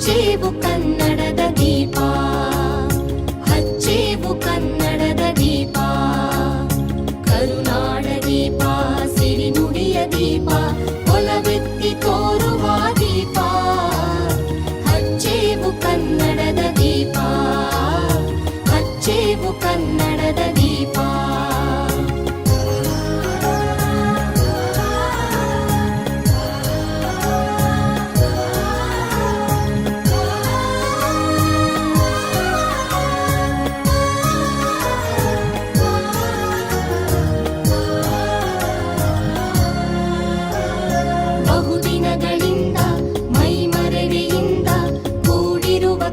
ಹಚ್ಚೇವು ಕನ್ನಡದ ದೀಪ, ಹಚ್ಚೇವು ಕನ್ನಡದ ದೀಪ. ಕರುನಾಡ ದೀಪ, ಸಿರಿನುಡಿಯ ದೀಪ, ಒಲವೆತ್ತಿ ತೋರುವ ದೀಪ. ಹಚ್ಚೇವು ಕನ್ನಡದ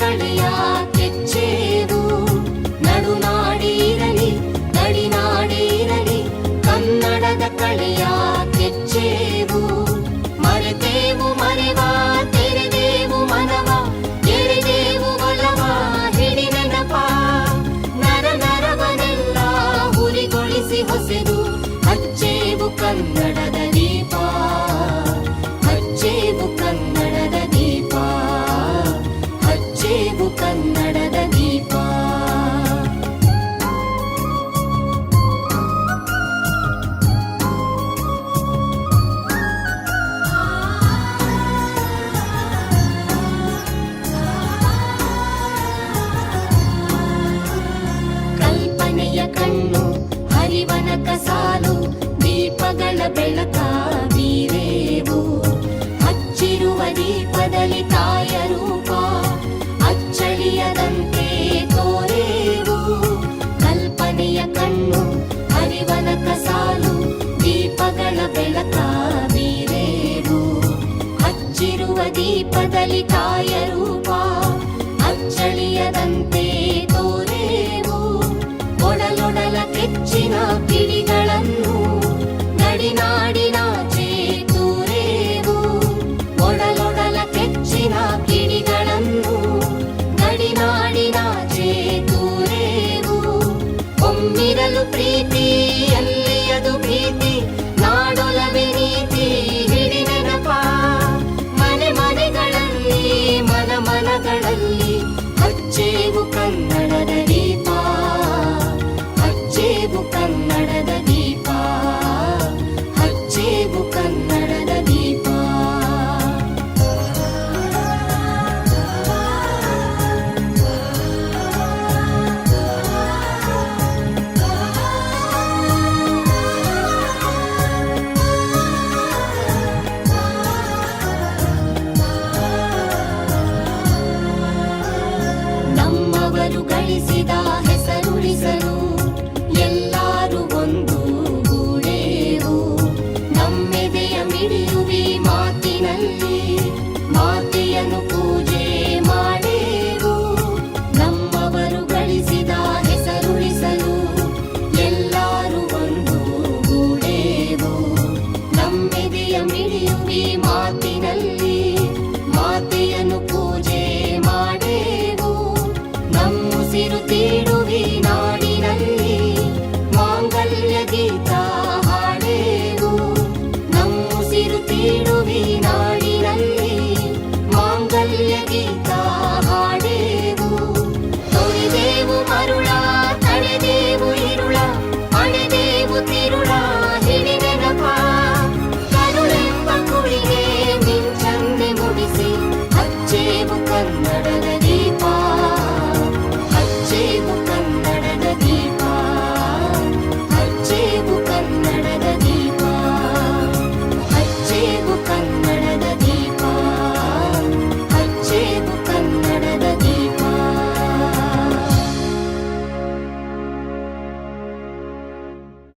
ಕನ್ನಡದ ಹರಿವನ ಕಸಾಲು ದೀಪಗಳ ಬೆಳಕ ಬೀರೇವು. ಹಚ್ಚಿರುವ ದೀಪದಲ್ಲಿ ತಾಯ ರೂಪ ಅಚ್ಚಳಿಯದಂತೆ ತೋರೇವು. ಕಲ್ಪನೆಯ ಕಣ್ಣು, ಹರಿವನಕ ಸಾಲು, ದೀಪಗಳ ಬೆಳಕ ಬೀರೇವು. ಹಚ್ಚಿರುವ ದೀಪದಲ್ಲಿ ತಾಯ ರೂಪ ಗಳಿಸಿದ ಹೆಸರುಳಿಸಲು ಎಲ್ಲರೂ ಒಂದು ಗೂಡೇವು ನಮ್ಮೆದೆಯ ಮಿಡಿಯುವಿ ಮಾತಿನಲ್ಲಿ ಮಾತೆಯನ್ನು ಪೂಜೆ ಮಾಡೇವು ನಮ್ಮವರು ಗಳಿಸಿದ ಹೆಸರುಳಿಸಲು ಎಲ್ಲರೂ ಒಂದು ಗೂಡೇವು ನಮ್ಮೆದೆಯ ಮಿಡಿಯುವಿ ಮಾತಿನಲ್ಲಿ ಮಾತೆಯನ್ನು ಪೂಜೆ ಮಾಡೇವು ನಮ್ಮುಸಿರು ತೀಡುವಿ alegría.